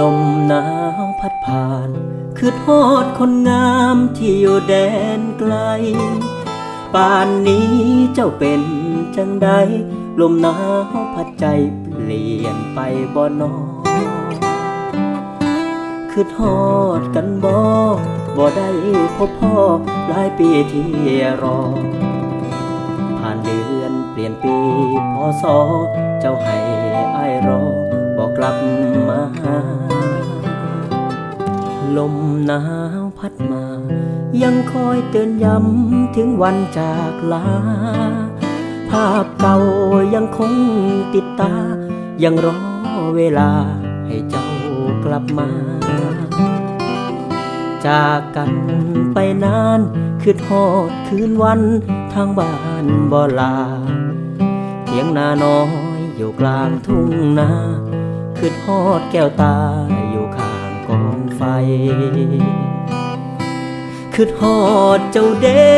ลมหนาวพัดผ่าน คือทอดคนงามที่อยู่แดนไกล ป่านนี้เจ้าเป็นจังใด ลมหนาวพัดใจเปลี่ยนไปบ่นอคือทอดกันบ่บ่ได้พบพ่อหลายปีที่รอ ผ่านเดือนเปลี่ยนปีพศเจ้าให้อายรอ ลมหนาวพัดมา ยังคอยเตือนย้ำถึงวันจากลา ภาพเก่ายังคงติดตา ยังรอเวลาให้เจ้ากลับมา จากกันไปนานคือทอดคืนวันทางบ้านบ่ลา เถียงนาน้อยอยู่กลางทุ่งนาคือทอดแก้วตา คือทอดเจ้าเด้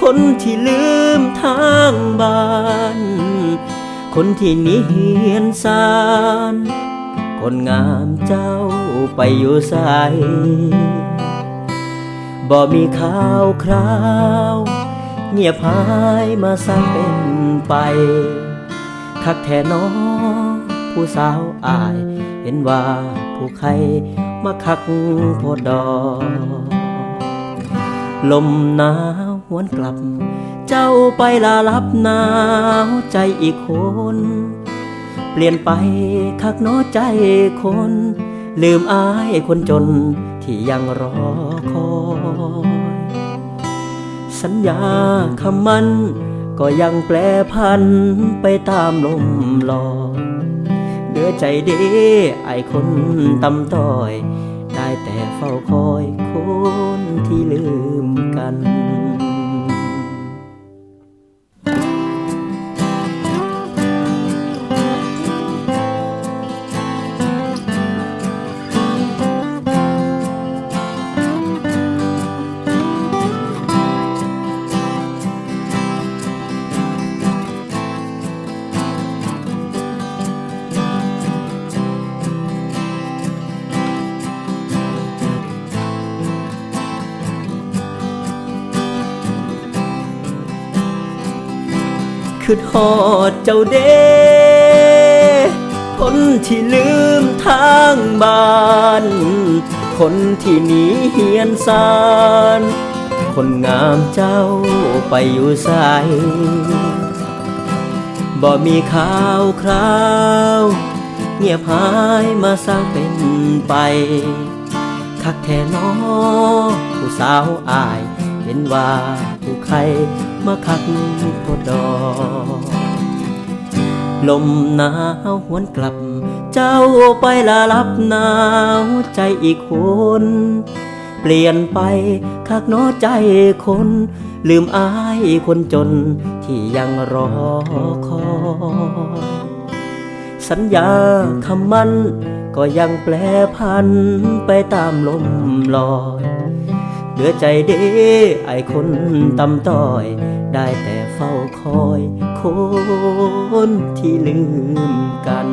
คนที่ลืมทางบ้าน คนที่หนีเหียนสาร คนงามเจ้าไปอยู่ใสบ่มีข่าวคราว เงียบหายมาสร้างเป็นไป คักแท่น้อง ผู้สาวอาย เห็นว่าผู้ใครมาคักโพดดอลมหนาวหวนกลับ เจ้าไปลาลับหนาวใจอีกคน เปลี่ยนไปคักน้อใจคน ลืมอายคนจนที่ยังรอคอยสัญญาคำมันก็ยังแปลพันไปตามลมลอย อใจเด้ไอคนตำต้อย ได้แต่เฝ้าคอยคนที่ลืมกัน คือทอดเจ้าเด้คนที่ลืมทางบ้าน คนที่หนีเหียนสารคนงามเจ้าไปอยู่ใสบ่มีข่าวคราว เงียบหายมาสร้างเป็นไป คักแท่น้อผู้สาวอาย เห็นว่าผู้ใคร มาคักพดดอลมหนาวหวนกลับ เจ้าไปลาลับหนาวใจอีกคนเปลี่ยนไปคักน้อใจคน ลืมอายคนจนที่ยังรอคอยสัญญาคำมันก็ยังแปลพันไปตามลมลอย เหลือใจดีไอคนตำต้อย ได้แต่เฝ้าคอยคนที่ลืมกัน